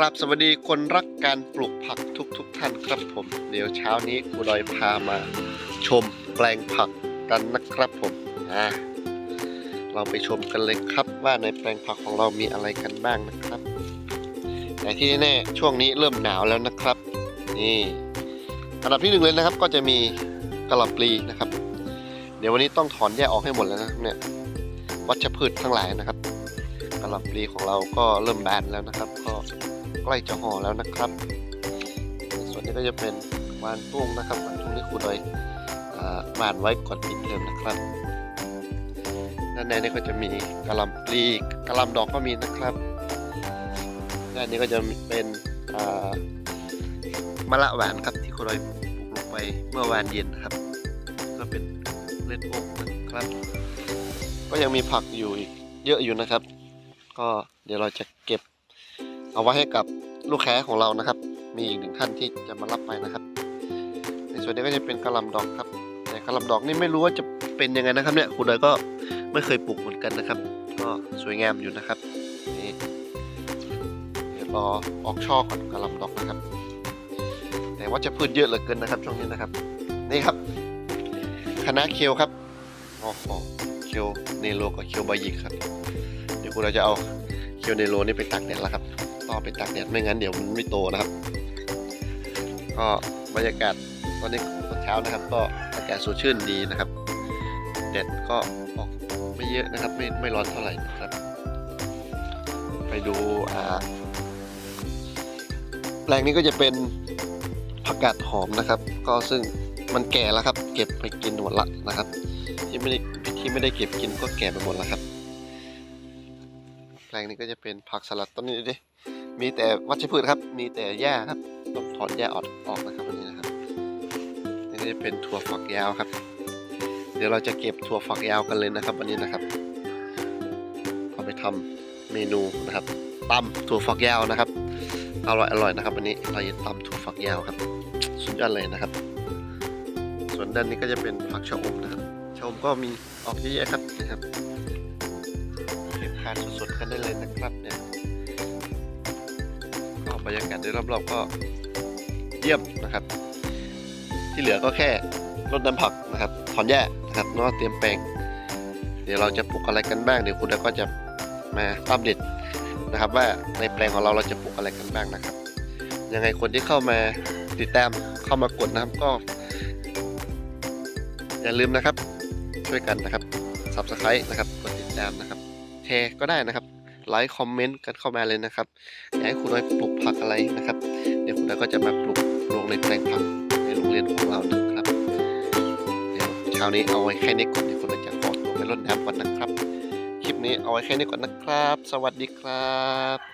ครับสวัสดีคนรักการปลูกผักทุกทุกๆท่านครับผม เดี๋ยวเช้านี้ครูดอยพามาชมแปลงผักกันนะครับผมอ่าเราไปชมกันเลยครับว่าในแปลงผักของเรามีอะไรกันบ้างนะครับแต่ที่แน่ช่วงนี้เริ่มหนาวแล้วนะครับนี่อันดับที่หนึ่งเลยนะครับ ก็จะมีกะหล่ำปลีนะครับ เดี๋ยววันนี้ต้องถอนแยกออกให้หมดแล้วนะเนี่ยวัชพืชทั้งหลายนะครับกะหล่ำปลีของเราก็เริ่มแบนแล้วนะครับก็ ใกล้จะห่อแล้วนะครับ ส่วนนี้ก็จะเป็นวานตุ้งนะครับวานตุ้งที่ครูโดยหวานไว้ก่อนปิดเทอมนะครับด้านในนี่ก็จะมีกะหล่ำปลีกะหล่ำดอกก็มีนะครับด้านนี้ก็จะเป็นมะละหวานครับที่ครูโดยปลูกลงไปเมื่อวานเย็นนะครับ ก็เป็นเล็ดโอ๊กนะครับ ก็ยังมีผักอยู่อีกเยอะอยู่นะครับ ก็เดี๋ยวเราจะเก็บ เอาไว้ให้กับลูกค้าของเรานะครับ มีอีกหนึ่งท่านที่จะมารับไปนะครับ ในส่วนนี้ก็จะเป็นกระลำดอกครับ แต่กระลำดอกนี่ไม่รู้ว่าจะเป็นยังไงนะครับเนี่ยคุณเดยก็ไม่เคยปลูกเหมือนกันนะครับ ก็สวยงามอยู่นะครับนี่เดี๋ยวรอออกช่อก่อนกระลำดอกนะครับ แต่ว่าจะพืชเยอะเหลือเกินนะครับ ช่วงนี้นะครับ นี่ครับคณะเคลครับโอ้โหเคลเนโรกับเคลบายิกครับ เดี๋ยวคุณเราจะเอาเคียวเนโรนี่ไปตากแดดแล้วครับ ต้องไปตากแดดไม่งั้นเดี๋ยวมันไม่โตนะครับ ก็บรรยากาศตอนนี้ตอนเช้านะครับ ก็อากาศสดชื่นดีนะครับแดดก็ออกไม่เยอะนะครับ ไม่ไม่ร้อนเท่าไหร่นะครับ ไปดูอ่าแปลงนี้ก็จะเป็นผักกาดหอมนะครับ ก็ซึ่งมันแก่แล้วครับ เก็บไปกินหมดละนะครับ ที่ไม่ได้ที่ไม่ได้เก็บกินก็แก่ไปหมดแล้วครับ แปลงนี้ก็จะเป็นผักสลัดต้นนี้ดิ มีแต่วัชพืชครับ มีแต่หญ้าครับต้องถอนหญ้าออกออกนะครับวันนี้นะครับนี่ก็จะเป็นถั่วฝักยาวครับ เดี๋ยวเราจะเก็บถั่วฝักยาวกันเลยนะครับ วันนี้นะครับเอาไปทำเมนูนะครับตำถั่วฝักยาวนะครับอร่อยอร่อยนะครับวันนี้เราจะตำถั่วฝักยาวครับ สุดยอดเลยนะครับ ส่วนด้านนี้ก็จะเป็นผักชะอมนะครับชะอมก็มีออกเยอะแยะครับนะครับเก็บทานสดๆกันได้เลยนะครับเนี่ย บรรยากาศโดยรอบๆก็เยี่ยมนะครับ ที่เหลือก็แค่รดน้ำผักนะครับถอนหญ้านะครับแล้วก็เตรียมแปลง เดี๋ยวเราจะปลูกอะไรกันบ้างเดี๋ยวคุณก็จะมาอัปเดตนะครับ ว่าในแปลงของเราเราจะปลูกอะไรกันบ้างนะครับ ยังไงคนที่เข้ามาติดตามเข้ามากดนะครับก็ อย่าลืมนะครับ ช่วยกันนะครับ subscribe นะครับกดติดตามนะครับแชร์ก็ได้นะครับ ไลค์คอมเมนต์กันเข้ามาเลยนะครับอยากให้คุณน้อยปลูกผักอะไรนะครับ เดี๋ยวคุณน้อยก็จะมาปลูกลงในแปลงผักในโรงเรียนของเรานะครับเดี๋ยวเช้านี้เอาไว้แค่นี้ก่อนเดี๋ยวคุณน้อยจะขอตัวไปรดน้ำก่อนนะครับ คลิปนี้เอาไว้แค่นี้ก่อนนะครับ สวัสดีครับ